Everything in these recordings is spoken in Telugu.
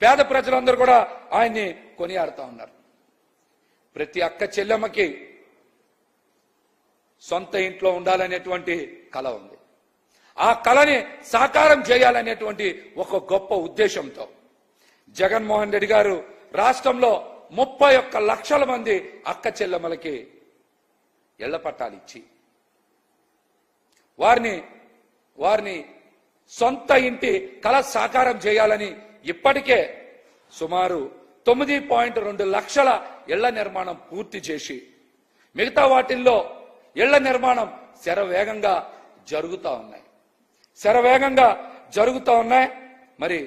పేద ప్రజలందరూ కూడా ఆయన్ని కొనియాడుతా ఉన్నారు. ప్రతి అక్క చెల్లెమ్మకి సొంత ఇంట్లో ఉండాలనేటువంటి కళ ఉంది. ఆ కళని సాకారం చేయాలనేటువంటి ఒక గొప్ప ఉద్దేశంతో జగన్మోహన్ రెడ్డి గారు రాష్ట్రంలో ముప్పై ఒక్క లక్షల మంది అక్క చెల్లెమ్మలకి ఇళ్ళ పట్టాలు ఇచ్చి వారిని వారిని సొంత ఇంటి కళ సాకారం చేయాలని ఇప్పటికే సుమారు తొమ్మిది పాయింట్ రెండు లక్షల ఇళ్ళ నిర్మాణం పూర్తి చేసి మిగతా వాటిల్లో ఇళ్ళ నిర్మాణం శరవేగంగా జరుగుతూ ఉన్నాయి. శరవేగంగా జరుగుతూ ఉన్నాయి. మరి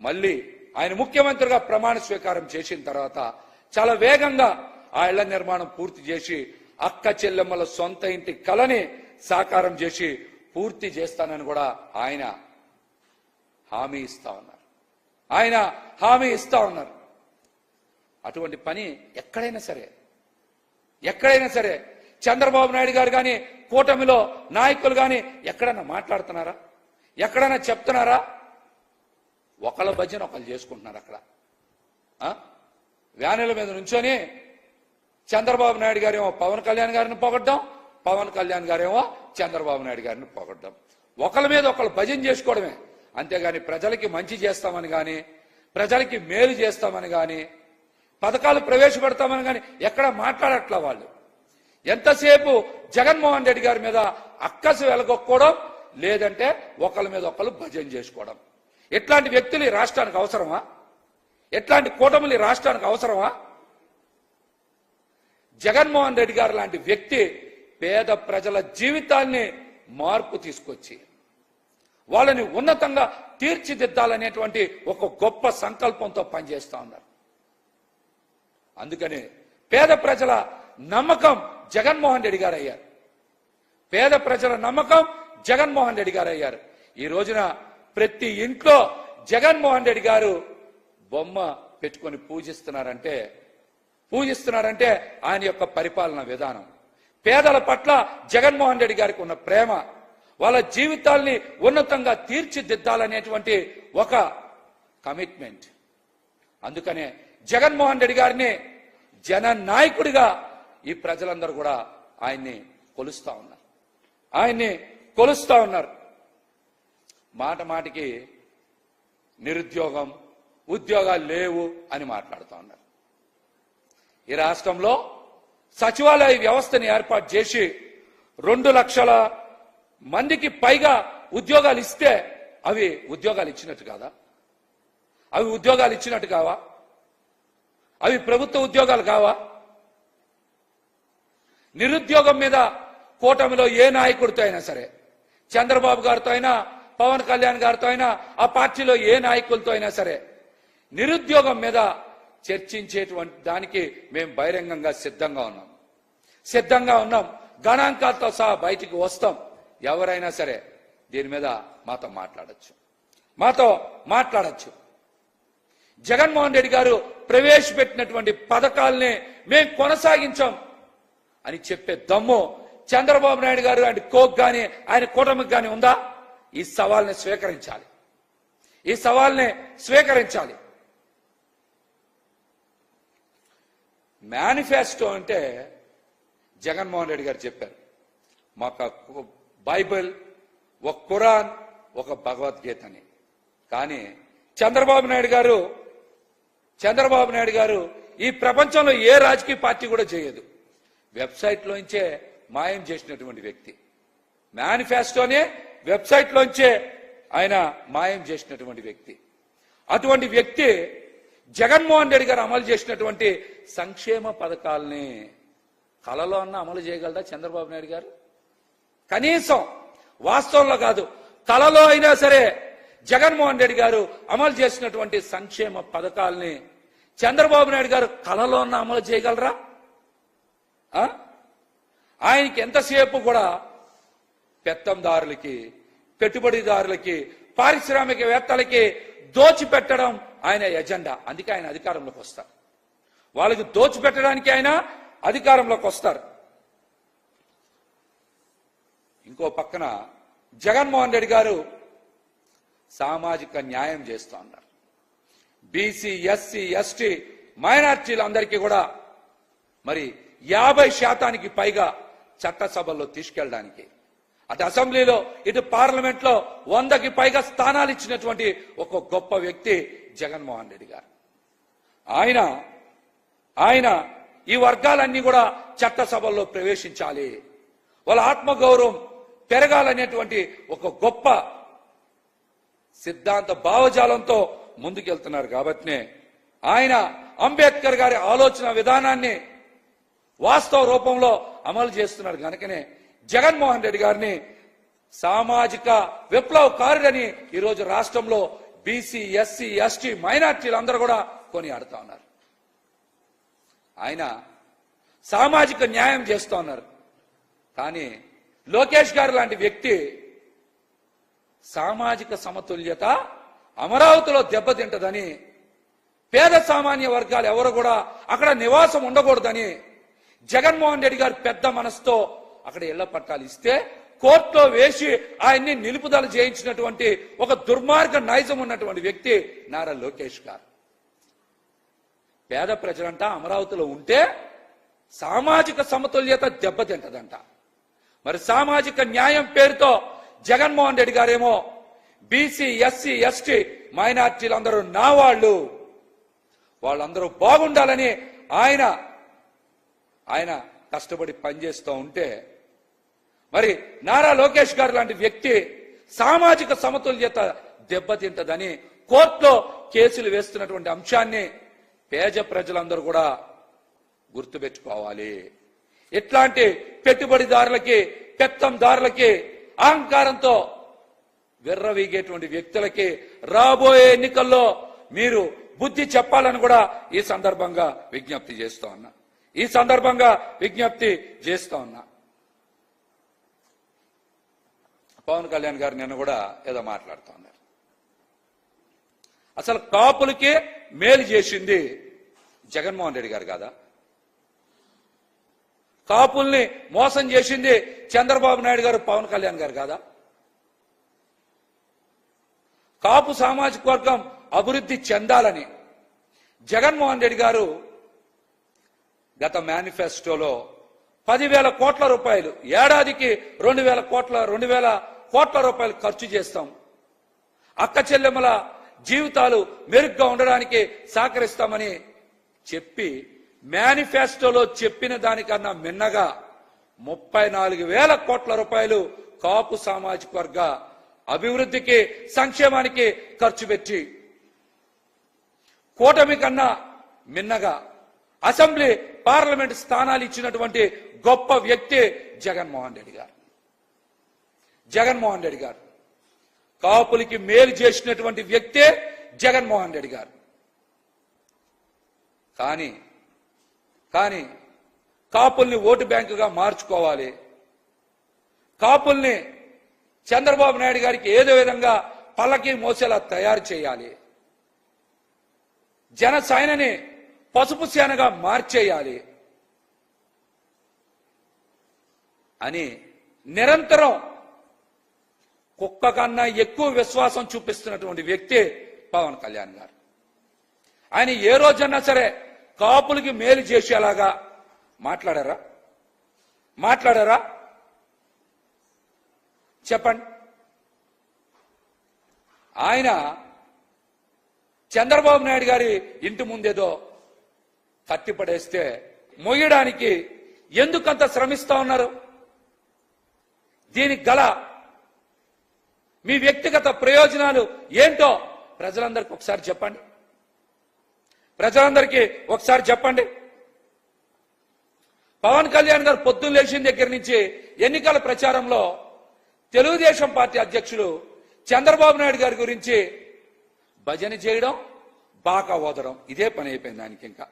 మళ్ళీ ఆయన ముఖ్యమంత్రిగా ప్రమాణ స్వీకారం చేసిన తర్వాత చాలా వేగంగా ఆ ఇళ్ళ నిర్మాణం పూర్తి చేసి అక్క చెల్లెమ్మల సొంత ఇంటి కలని సాకారం చేసి పూర్తి చేస్తానని కూడా ఆయన హామీ ఇస్తా ఉన్నారు. ఆయన హామీ ఇస్తా ఉన్నారు. అటువంటి పని ఎక్కడైనా సరే ఎక్కడైనా సరే చంద్రబాబు నాయుడు గారు కానీ కూటమిలో నాయకులు కానీ ఎక్కడైనా మాట్లాడుతున్నారా? ఎక్కడైనా చెప్తున్నారా? ఒకళ్ళ భజన ఒకళ్ళు చేసుకుంటున్నారు అక్కడ. వ్యానుల మీద నుంచొని చంద్రబాబు నాయుడు గారేమో పవన్ కళ్యాణ్ గారిని పొగడ్డం పవన్ కళ్యాణ్ గారేమో చంద్రబాబు నాయుడు గారిని పొగడ్డం. ఒకళ్ళ మీద ఒకళ్ళు భజన చేసుకోవడమే. అంతేగాని ప్రజలకి మంచి చేస్తామని కానీ ప్రజలకి మేలు చేస్తామని కానీ పథకాలు ప్రవేశపెడతామని కానీ ఎక్కడ మాట్లాడట్ల వాళ్ళు. ఎంతసేపు జగన్మోహన్ రెడ్డి గారి మీద అక్కసు వెలగొక్కోవడం లేదంటే ఒకళ్ళ మీద ఒకళ్ళు భజన చేసుకోవడం. ఎట్లాంటి వ్యక్తులు ఈ రాష్ట్రానికి అవసరమా? ఎట్లాంటి కూటములు ఈ రాష్ట్రానికి అవసరమా? జగన్మోహన్ రెడ్డి గారు లాంటి వ్యక్తి పేద ప్రజల జీవితాన్ని మార్పు తీసుకొచ్చి వాళ్ళని ఉన్నతంగా తీర్చిదిద్దాలనేటువంటి ఒక గొప్ప సంకల్పంతో పనిచేస్తూ ఉన్నారు. అందుకని పేద ప్రజల నమ్మకం జగన్మోహన్ రెడ్డి గారు అయ్యారు. పేద ప్రజల నమ్మకం జగన్మోహన్ రెడ్డి గారు అయ్యారు. ఈ రోజున ప్రతి ఇంట్లో జగన్మోహన్ రెడ్డి గారు బొమ్మ పెట్టుకొని పూజిస్తున్నారంటే పూజిస్తున్నారంటే ఆయన యొక్క పరిపాలన విధానం. పేదల పట్ల జగన్మోహన్ రెడ్డి గారికి ఉన్న ప్రేమ వాళ్ళ జీవితాల్ని ఉన్నతంగా తీర్చిదిద్దాలనేటువంటి ఒక కమిట్మెంట్. అందుకనే జగన్మోహన్ రెడ్డి గారిని జన నాయకుడిగా ఈ ప్రజలందరూ కూడా ఆయన్ని కొలుస్తా ఉన్నారు. ఆయన్ని కొలుస్తా ఉన్నారు. మాట మాటికి నిరుద్యోగం ఉద్యోగాలు లేవు అని మాట్లాడుతూ ఉన్నారు. ఈ రాష్ట్రంలో సచివాలయ వ్యవస్థని ఏర్పాటు చేసి రెండు లక్షల మందికి పైగా ఉద్యోగాలు ఇస్తే అవి ఉద్యోగాలు ఇచ్చినట్టు కాదా? అవి ఉద్యోగాలు ఇచ్చినట్టు కావా? అవి ప్రభుత్వ ఉద్యోగాలు కావా? నిరుద్యోగం మీద కూటమిలో ఏ నాయకుడితో అయినా సరే చంద్రబాబు గారితో అయినా పవన్ కళ్యాణ్ గారితో అయినా ఆ పార్టీలో ఏ నాయకులతో అయినా సరే నిరుద్యోగం మీద చర్చించేటువంటి దానికి మేము బహిరంగంగా సిద్ధంగా ఉన్నాం. సిద్ధంగా ఉన్నాం. గణాంకాలతో సహా బయటికి వస్తాం. ఎవరైనా సరే దీని మీద మాతో మాట్లాడచ్చు. మాతో మాట్లాడచ్చు. జగన్మోహన్ రెడ్డి గారు ప్రవేశపెట్టినటువంటి పథకాల్ని మేము కొనసాగించాం అని చెప్పే దమ్ము చంద్రబాబు నాయుడు గారు ఆయన కోక్ కానీ ఆయన కూటమికి కానీ ఉందా? ఈ సవాల్ని స్వీకరించాలి. ఈ సవాల్ని స్వీకరించాలి. మేనిఫెస్టో అంటే జగన్మోహన్ రెడ్డి గారు చెప్పారు. మాకు బైబిల్ ఒక ఖురాన్ ఒక భగవద్గీత అని కానీ చంద్రబాబు నాయుడు గారు చంద్రబాబు నాయుడు గారు ఈ ప్రపంచంలో ఏ రాజకీయ పార్టీ కూడా చేయదు. వెబ్సైట్లోంచే మాయం చేసినటువంటి వ్యక్తి. మేనిఫెస్టోనే వెబ్సైట్లోంచే ఆయన మాయం చేసినటువంటి వ్యక్తి. అటువంటి వ్యక్తి జగన్మోహన్ రెడ్డి గారు అమలు చేసినటువంటి సంక్షేమ పథకాల్ని కలలో అన్న అమలు చేయగలరా చంద్రబాబు నాయుడు గారు? కనీసం వాస్తవంలో కాదు కలలో అయినా సరే జగన్మోహన్ రెడ్డి గారు అమలు చేసినటువంటి సంక్షేమ పథకాల్ని చంద్రబాబు నాయుడు గారు కలలో అమలు చేయగలరా? ఆయనకి ఎంతసేపు కూడా పెత్తందారులకి పెట్టుబడిదారులకి పారిశ్రామికవేత్తలకి దోచిపెట్టడం ఆయన ఎజెండా. అందుకే ఆయన అధికారంలోకి వస్తారు. వాళ్ళకి దోచిపెట్టడానికి ఆయన అధికారంలోకి వస్తారు. ఇంకో పక్కన జగన్మోహన్ రెడ్డి గారు సామాజిక న్యాయం చేస్తూ ఉన్నారు. బీసీ ఎస్సీ ఎస్టీ మైనార్టీలందరికీ కూడా మరి యాభై శాతానికి పైగా చట్టసభల్లో తీసుకెళ్ళడానికి అటు అసెంబ్లీలో ఇటు పార్లమెంట్లో వందకి పైగా స్థానాలు ఇచ్చినటువంటి ఒక గొప్ప వ్యక్తి జగన్మోహన్ రెడ్డి గారు. ఆయన ఆయన ఈ వర్గాలన్నీ కూడా చట్టసభల్లో ప్రవేశించాలి. వాళ్ళ ఆత్మగౌరవం పెరగాలనేటువంటి ఒక గొప్ప సిద్ధాంత భావజాలంతో ముందుకెళ్తున్నారు కాబట్టినే ఆయన అంబేద్కర్ గారి ఆలోచన విధానాన్ని వాస్తవ రూపంలో అమలు చేస్తున్నారు. కనుకనే జగన్మోహన్ రెడ్డి గారిని సామాజిక విప్లవకారుడని ఈరోజు రాష్ట్రంలో బీసీ ఎస్సీ ఎస్టీ మైనార్టీలందరూ కూడా కొనియాడుతా ఉన్నారు. ఆయన సామాజిక న్యాయం చేస్తూ ఉన్నారు. కానీ లోకేష్ గారు లాంటి వ్యక్తి సామాజిక సమతుల్యత అమరావతిలో దెబ్బతింటదని పేద సామాన్య వర్గాలు ఎవరు కూడా అక్కడ నివాసం ఉండకూడదని జగన్మోహన్ రెడ్డి గారు పెద్ద మనసుతో అక్కడ ఇళ్ళ పట్టాలు ఇస్తే కోర్టులో వేసి ఆయన్ని నిలుపుదల చేయించినటువంటి ఒక దుర్మార్గ నైజం ఉన్నటువంటి వ్యక్తి నారా లోకేష్ గారు. పేద ప్రజలంట అమరావతిలో ఉంటే సామాజిక సమతుల్యత దెబ్బతింటదంట. మరి సామాజిక న్యాయం పేరుతో జగన్మోహన్ రెడ్డి గారేమో బీసీ ఎస్సీ ఎస్టీ మైనార్టీలు అందరూ నా వాళ్ళు. వాళ్ళందరూ బాగుండాలని ఆయన ఆయన కష్టపడి పనిచేస్తూ ఉంటే మరి నారా లోకేష్ గారు లాంటి వ్యక్తి సామాజిక సమతుల్యత దెబ్బతింటదని కోర్టులో కేసులు వేస్తున్నటువంటి అంశాన్ని పేద ప్రజలందరూ కూడా గుర్తుపెట్టుకోవాలి. ఇట్లాంటి పెట్టుబడిదారులకి పెత్తందారులకి అహంకారంతో విర్రవీగేటువంటి వ్యక్తులకి రాబోయే ఎన్నికల్లో మీరు బుద్ధి చెప్పాలని కూడా ఈ సందర్భంగా విజ్ఞప్తి చేస్తా ఉన్నా. ఈ సందర్భంగా విజ్ఞప్తి చేస్తా ఉన్నా. పవన్ కళ్యాణ్ గారు నిన్న కూడా ఏదో మాట్లాడుతూ ఉన్నారు. అసలు కాపులకి మేలు చేసింది జగన్మోహన్ రెడ్డి గారు కాదా? కాపుల్ని మోసం చేసింది చంద్రబాబు నాయుడు గారు పవన్ కళ్యాణ్ గారు కాదా? కాపు సామాజిక వర్గం అభివృద్ధి చెందాలని జగన్మోహన్ రెడ్డి గారు గత మేనిఫెస్టోలో పదివేల కోట్ల రూపాయలు ఏడాదికి రెండు వేల కోట్ల రెండు వేల కోట్ల రూపాయలు ఖర్చు చేస్తాం. అక్క చెల్లెమ్మల జీవితాలు మెరుగ్గా ఉండడానికి సహకరిస్తామని చెప్పి మేనిఫెస్టోలో చెప్పిన దానికన్నా మిన్నగా ముప్పై నాలుగు వేల కోట్ల రూపాయలు కాపు సామాజిక వర్గ అభివృద్ధికి సంక్షేమానికి ఖర్చు పెట్టి కూటమి కన్నా మిన్నగా అసెంబ్లీ పార్లమెంట్ స్థానాలు ఇచ్చినటువంటి గొప్ప వ్యక్తి జగన్మోహన్ రెడ్డి గారు. జగన్మోహన్ రెడ్డి గారు. కాపులకి మేలు చేసినటువంటి వ్యక్తే జగన్మోహన్ రెడ్డి గారు. కానీ కానీ కాపుల్ని ఓటు బ్యాంకుగా మార్చుకోవాలి. కాపుల్ని చంద్రబాబు నాయుడు గారికి ఏదో విధంగా పల్లకి మోసేలా తయారు చేయాలి. జనసేనని పసుపు సేనగా మార్చేయాలి. అని నిరంతరం కుక్క కన్నా ఎక్కువ విశ్వాసం చూపిస్తున్నటువంటి వ్యక్తి పవన్ కళ్యాణ్ గారు. ఆయన ఏ రోజన్నా సరే కాపులకి మేలు చేసేలాగా మాట్లాడారా? మాట్లాడారా? చెప్పండి. ఆయన చంద్రబాబు నాయుడు గారి ఇంటి ముందేదో కత్తి పడేస్తే మొయ్యడానికి ఎందుకంత శ్రమిస్తా ఉన్నారు? దీనికి గల మీ వ్యక్తిగత ప్రయోజనాలు ఏంటో ప్రజలందరికీ ఒకసారి చెప్పండి. ప్రజలందరికీ ఒకసారి చెప్పండి. పవన్ కళ్యాణ్ గారు పొద్దున్న లేచిన దగ్గర నుంచి ఎన్నికల ప్రచారంలో తెలుగుదేశం పార్టీ అధ్యక్షుడు చంద్రబాబు నాయుడు గారి గురించి భజన చేయడం బాకా ఓదడం ఇదే పని అయిపోయింది ఆయనకి ఇంకా.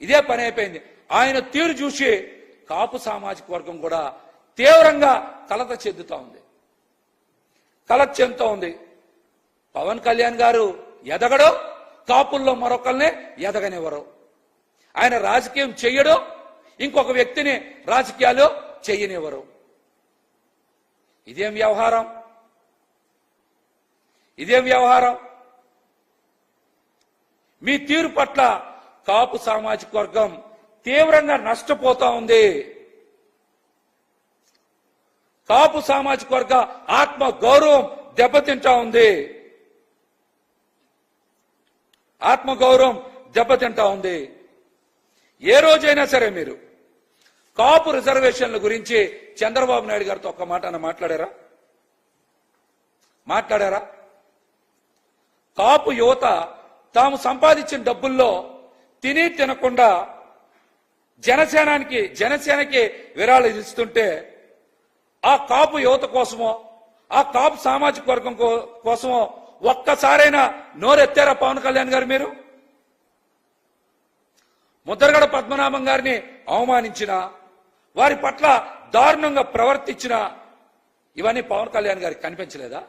ఇదే పని అయిపోయింది. ఆయన తీరు చూసి కాపు సామాజిక వర్గం కూడా తీవ్రంగా కలత చెందుతా ఉంది. కలత చెందుతా ఉంది. పవన్ కళ్యాణ్ గారు ఎదగడం కాపుల్లో మరొకరినే ఎదగనివ్వరు. ఆయన రాజకీయం చెయ్యడు ఇంకొక వ్యక్తిని రాజకీయాలు చెయ్యనివ్వరు. ఇదేం వ్యవహారం? ఇదేం వ్యవహారం? మీ తీరు పట్ల కాపు సామాజిక వర్గం తీవ్రంగా నష్టపోతా ఉంది. కాపు సామాజిక వర్గ ఆత్మ గౌరవం దెబ్బతింటా ఉంది. ఆత్మగౌరవం దెబ్బతింటా ఉంది. ఏ రోజైనా సరే మీరు కాపు రిజర్వేషన్ల గురించి చంద్రబాబు నాయుడు గారితో ఒక్క మాట మాట్లాడారా? మాట్లాడారా? కాపు యువత తాము సంపాదించిన డబ్బుల్లో తిని తినకుండా జనసేనానికి జనసేనకి విరాళాలు ఇస్తుంటే ఆ కాపు యువత కోసమో ఆ కాపు సామాజిక వర్గం కో- కోసమో ఒక్కసారైనా నోరెత్తారా పవన్ కళ్యాణ్ గారు మీరు? ముద్రగడ పద్మనాభం గారిని అవమానించిన వారి పట్ల దారుణంగా ప్రవర్తించిన ఇవన్నీ పవన్ కళ్యాణ్ గారికి కనిపించలేదా?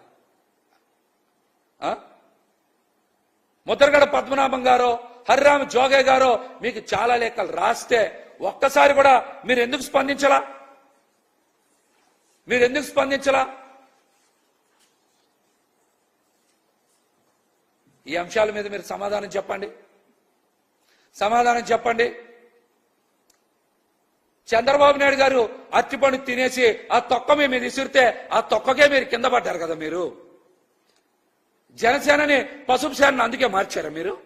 ముద్రగడ పద్మనాభం గారో హరిరామ జోగే గారో మీకు చాలా లేఖలు రాస్తే ఒక్కసారి కూడా మీరు ఎందుకు స్పందించలా? మీరు ఎందుకు స్పందించలా? ఈ అంశాల మీద మీరు సమాధానం చెప్పండి. సమాధానం చెప్పండి. చంద్రబాబు నాయుడు గారు అరటిపండు తినేసి ఆ తొక్క మీ మీద విసిరితే ఆ తొక్కకే మీరు కింద పడ్డారు కదా మీరు? జనసేనని పసుపు సేనని అందుకే మార్చారా మీరు?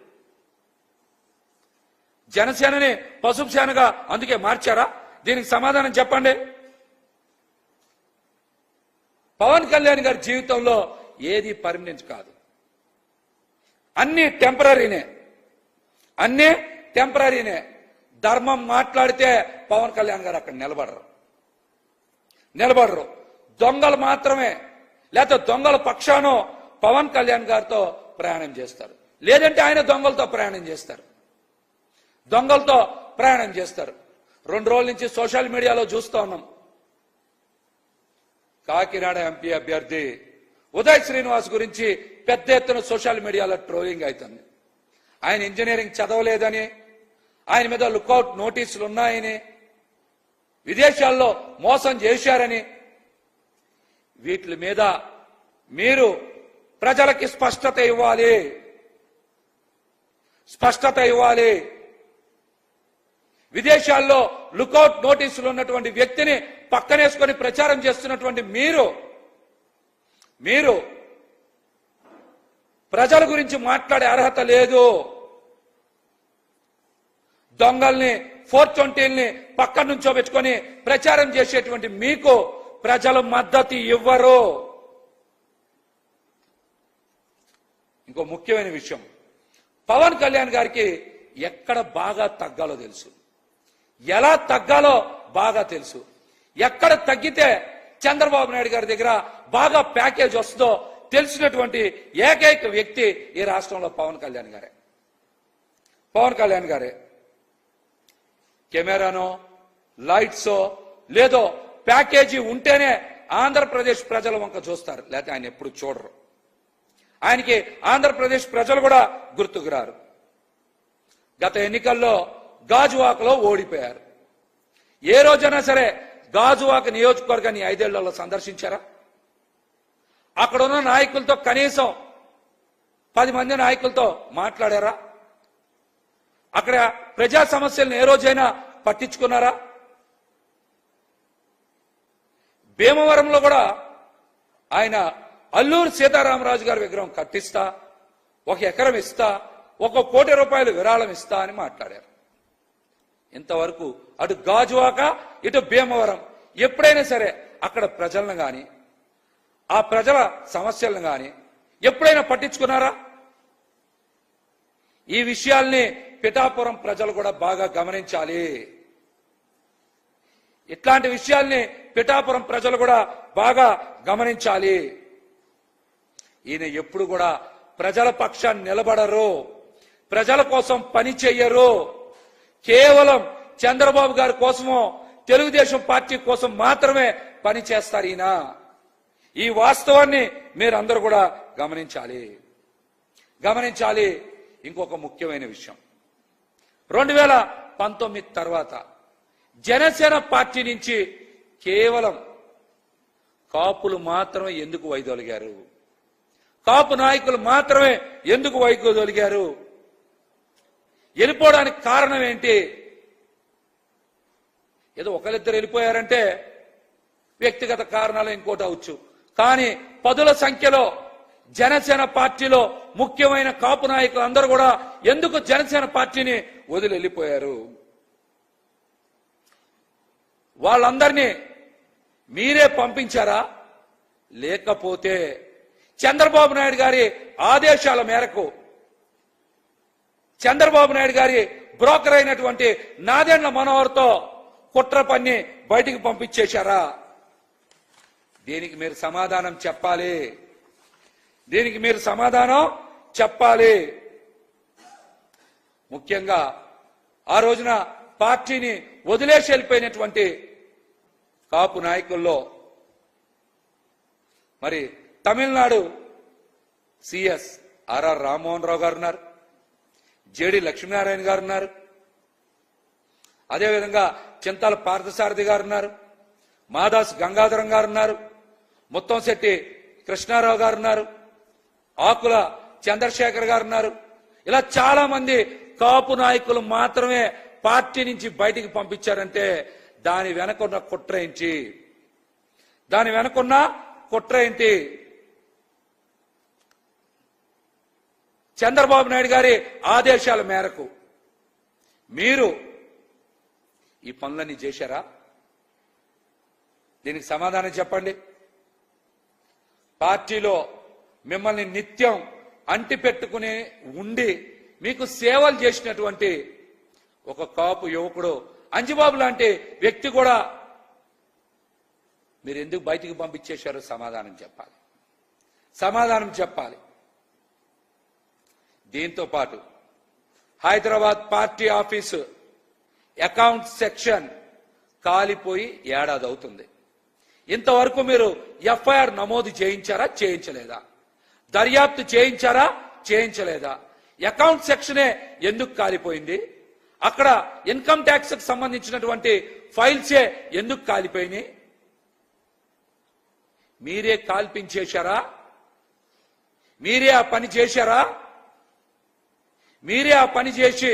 జనసేనని పసుపు సేనగా అందుకే మార్చారా? దీనికి సమాధానం చెప్పండి. పవన్ కళ్యాణ్ గారి జీవితంలో ఏది పర్మనెంట్ కాదు. అన్ని టెంపరీనే అన్ని టెంపరీనే ధర్మం మాట్లాడితే పవన్ కళ్యాణ్ గారు అక్కడ నిలబడరు. నిలబడరు. దొంగలు మాత్రమే. లేకపోతే దొంగల పక్షానో పవన్ కళ్యాణ్ గారితో ప్రయాణం చేస్తారు. లేదంటే ఆయన దొంగలతో ప్రయాణం చేస్తారు. దొంగలతో ప్రయాణం చేస్తారు. రెండు రోజుల నుంచి సోషల్ మీడియాలో చూస్తూ ఉన్నాం. కాకినాడ ఎంపీ అభ్యర్థి ఉదయ్ శ్రీనివాస్ గురించి పెద్ద ఎత్తున సోషల్ మీడియాలో ట్రోలింగ్ అవుతుంది. ఆయన ఇంజనీరింగ్ చదవలేదని ఆయన మీద లుకౌట్ నోటీసులు ఉన్నాయని విదేశాల్లో మోసం చేశారని వీటి మీద మీరు ప్రజలకి స్పష్టత ఇవ్వాలి. స్పష్టత ఇవ్వాలి. విదేశాల్లో లుకౌట్ నోటీసులు ఉన్నటువంటి వ్యక్తిని పక్కనేసుకొని ప్రచారం చేస్తున్నటువంటి మీరు మీరు ప్రజల గురించి మాట్లాడే అర్హత లేదు. దొంగల్ని ఫోర్ ట్వంటీల్ని పక్కన నుంచో పెట్టుకొని ప్రచారం చేసేటువంటి మీకు ప్రజలు మద్దతు ఇవ్వరు. ఇంకో ముఖ్యమైన విషయం. పవన్ కళ్యాణ్ గారికి ఎక్కడ బాగా తగ్గాలో తెలుసు. ఎలా తగ్గాలో బాగా తెలుసు. ఎక్కడ తగ్గితే చంద్రబాబు నాయుడు గారి దగ్గర బాగా ప్యాకేజ్ వస్తుందో తెలిసినటువంటి ఏకైక వ్యక్తి ఈ రాష్ట్రంలో పవన్ కళ్యాణ్ గారే. పవన్ కళ్యాణ్ గారే. కెమెరానో లైట్సో లేదో ప్యాకేజీ ఉంటేనే ఆంధ్రప్రదేశ్ ప్రజల వంక చూస్తారు. లేకపోతే ఆయన ఎప్పుడు చూడరు. ఆయనకి ఆంధ్రప్రదేశ్ ప్రజలు కూడా గుర్తుకు రారు. గత ఎన్నికల్లో గాజువాకలో ఓడిపోయారు. ఏ రోజైనా సరే గాజువాక నియోజకవర్గాన్ని ఐదేళ్ళలో సందర్శించారా? అక్కడ ఉన్న నాయకులతో కనీసం పది మంది నాయకులతో మాట్లాడారా? అక్కడ ప్రజా సమస్యలను ఏ రోజైనా పట్టించుకున్నారా? భీమవరంలో కూడా ఆయన అల్లూరు సీతారామరాజు గారి విగ్రహం కట్టిస్తా ఒక ఎకరం ఇస్తా ఒక కోటి రూపాయలు విరాళం ఇస్తా అని మాట్లాడారు. ఇంతవరకు అటు గాజువాక ఇటు భీమవరం. ఎప్పుడైనా సరే అక్కడ ప్రజలను కానీ ఆ ప్రజల సమస్యలను కానీ ఎప్పుడైనా పట్టించుకున్నారా? ఈ విషయాల్ని పిఠాపురం ప్రజలు కూడా బాగా గమనించాలి. ఇట్లాంటి విషయాల్ని పిఠాపురం ప్రజలు కూడా బాగా గమనించాలి. ఈయన ఎప్పుడు కూడా ప్రజల పక్షాన్ని నిలబడరు. ప్రజల కోసం పని చెయ్యరు. కేవలం చంద్రబాబు గారి కోసమో తెలుగుదేశం పార్టీ కోసం మాత్రమే పని చేస్తారు ఈయన. ఈ వాస్తవాన్ని మీరందరూ కూడా గమనించాలి. గమనించాలి. ఇంకొక ముఖ్యమైన విషయం. రెండు వేల పంతొమ్మిది తర్వాత జనసేన పార్టీ నుంచి కేవలం కాపులు మాత్రమే ఎందుకు వైదొలిగారు? కాపు నాయకులు మాత్రమే ఎందుకు వైదొలిగారు? వెళ్ళిపోవడానికి కారణం ఏంటి? ఏదో ఒకరిద్దరు వెళ్ళిపోయారంటే వ్యక్తిగత కారణాలు ఇంకోటి అవచ్చు కానీ పదుల సంఖ్యలో జనసేన పార్టీలో ముఖ్యమైన కాపు నాయకులు అందరూ కూడా ఎందుకు జనసేన పార్టీని వదిలి వెళ్ళిపోయారు? వాళ్ళందరినీ మీరే పంపించారా? లేకపోతే చంద్రబాబు నాయుడు గారి ఆదేశాల మేరకు చంద్రబాబు నాయుడు గారి బ్రోకర్ అయినటువంటి నాదెండ్ల మనోహర్తో కుట్ర పన్ని బయటికి పంపించేశారా? దీనికి మీరు సమాధానం చెప్పాలి. దీనికి మీరు సమాధానం చెప్పాలి. ముఖ్యంగా ఆ రోజున పార్టీని వదిలేసి వెళ్ళిపోయినటువంటి కాపు నాయకుల్లో మరి తమిళనాడు సిఎస్ ఆర్ఆర్ రామ్మోహన్ రావు గారు ఉన్నారు. జేడి లక్ష్మీనారాయణ గారు ఉన్నారు అదేవిధంగా చింతాల పార్థసారథి గారు ఉన్నారు మాదాస్ గంగాధరం గారు ఉన్నారు ముత్తంశెట్టి కృష్ణారావు గారు ఉన్నారు ఆకుల చంద్రశేఖర్ గారు ఉన్నారు ఇలా చాలా మంది కాపు నాయకులు మాత్రమే పార్టీ నుంచి బయటికి పంపించారంటే దాని వెనకున్న కుట్ర ఏంటి? దాని వెనకున్న కుట్ర ఏంటి? చంద్రబాబు నాయుడు గారి ఆదేశాల మేరకు మీరు ఈ పనులన్నీ చేశారా? దీనికి సమాధానం చెప్పండి. పార్టీలో మిమ్మల్ని నిత్యం అంటి పెట్టుకుని ఉండి మీకు సేవలు చేసినటువంటి ఒక కాపు యువకుడు అంజిబాబు లాంటి వ్యక్తి కూడా మీరు ఎందుకు బయటికి పంపించేశారో సమాధానం చెప్పాలి. సమాధానం చెప్పాలి. దీంతో పాటు Hyderabad party office account section కాలిపోయి ఏడాది అవుతుంది ఇంతవరకు మీరు ఎఫ్ఐఆర్ నమోదు చేయించారా చేయించలేదా? దర్యాప్తు చేయించారా చేయించలేదా? అకౌంట్ సెక్షనే ఎందుకు కాలిపోయింది? అక్కడ ఇన్కమ్ ట్యాక్స్కు సంబంధించినటువంటి ఫైల్సే ఎందుకు కాలిపోయినాయి? మీరే కాల్పించేశారా? మీరే ఆ పని చేశారా? మీరే ఆ పని చేసి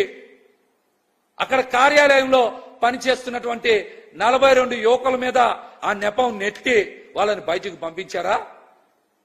అక్కడ కార్యాలయంలో పనిచేస్తున్నటువంటి నలభై రెండు యువకుల మీద ఆ నెపం నెట్టి వాళ్ళని బయటకు పంపించారా?